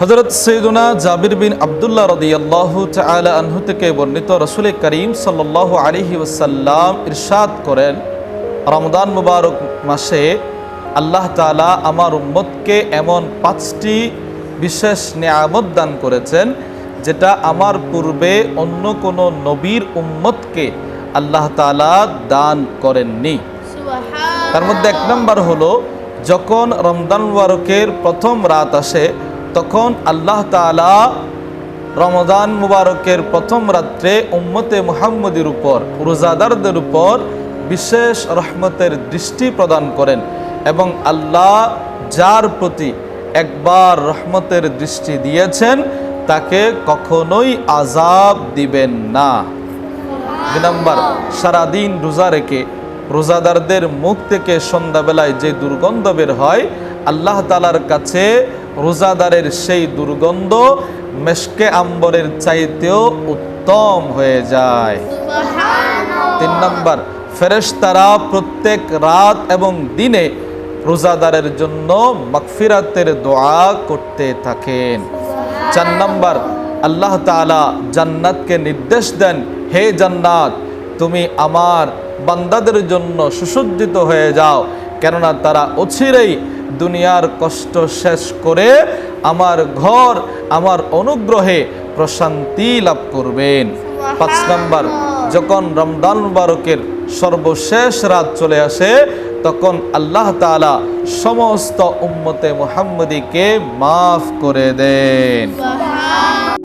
হজরত সৈদুনা জাবির বিন আবদুল্লাহ রদিয়াল্লাহ তালা আনহু থেকে বর্ণিত রসুল করিম সাল্লাহ আলিহি ওসাল্লাম ইরশাদ করেন রমদান মুবারক মাসে আল্লাহ তালা আমার উম্মতকে এমন পাঁচটি বিশেষ নিয়ামত দান করেছেন যেটা আমার পূর্বে অন্য কোনো নবীর উম্মতকে আল্লাহ তালা দান করেননি। তার মধ্যে এক নম্বর হলো যখন রমদান মুবারকের প্রথম রাত আসে তখন আল্লাহ তাআলা রমজান মুবারকের প্রথম রাত্রে উম্মতে মুহাম্মদের উপর, রোজাদারদের উপর বিশেষ রহমতের দৃষ্টি প্রদান করেন এবং আল্লাহ যার প্রতি একবার রহমতের দৃষ্টি দিয়েছেন, তাকে কখনোই আজাব দিবেন না। দুই নম্বর, সারাদিন রোজা রেখে রোজাদারদের মুখ থেকে সন্ধ্যাবেলায় যে দুর্গন্ধ বের হয়, আল্লাহ তালার কাছে রোজাদারের সেই দুর্গন্ধ মেশকে আম্বরের চাইতেও উত্তম হয়ে যায়। তিন নম্বর ফেরেশতারা প্রত্যেক রাত এবং দিনে রোজাদারের জন্য মাগফিরাতের দোয়া করতে থাকেন। চার নম্বর আল্লাহ তাআলা জান্নাতকে নির্দেশ দেন হে জান্নাত তুমি আমার বান্দাদের জন্য সুসজ্জিত হয়ে যাও। কেননা তারা অচিরেই দুনিয়ার কষ্ট শেষ করে আমার ঘর আমার অনুগ্রহে প্রশান্তি লাভ করবেন। পাঁচ নম্বর যখন রমদান মুবারকের সর্বশেষ রাত চলে আসে তখন আল্লাহ তালা সমস্ত উম্মতে মোহাম্মদীকে মাফ করে দেন।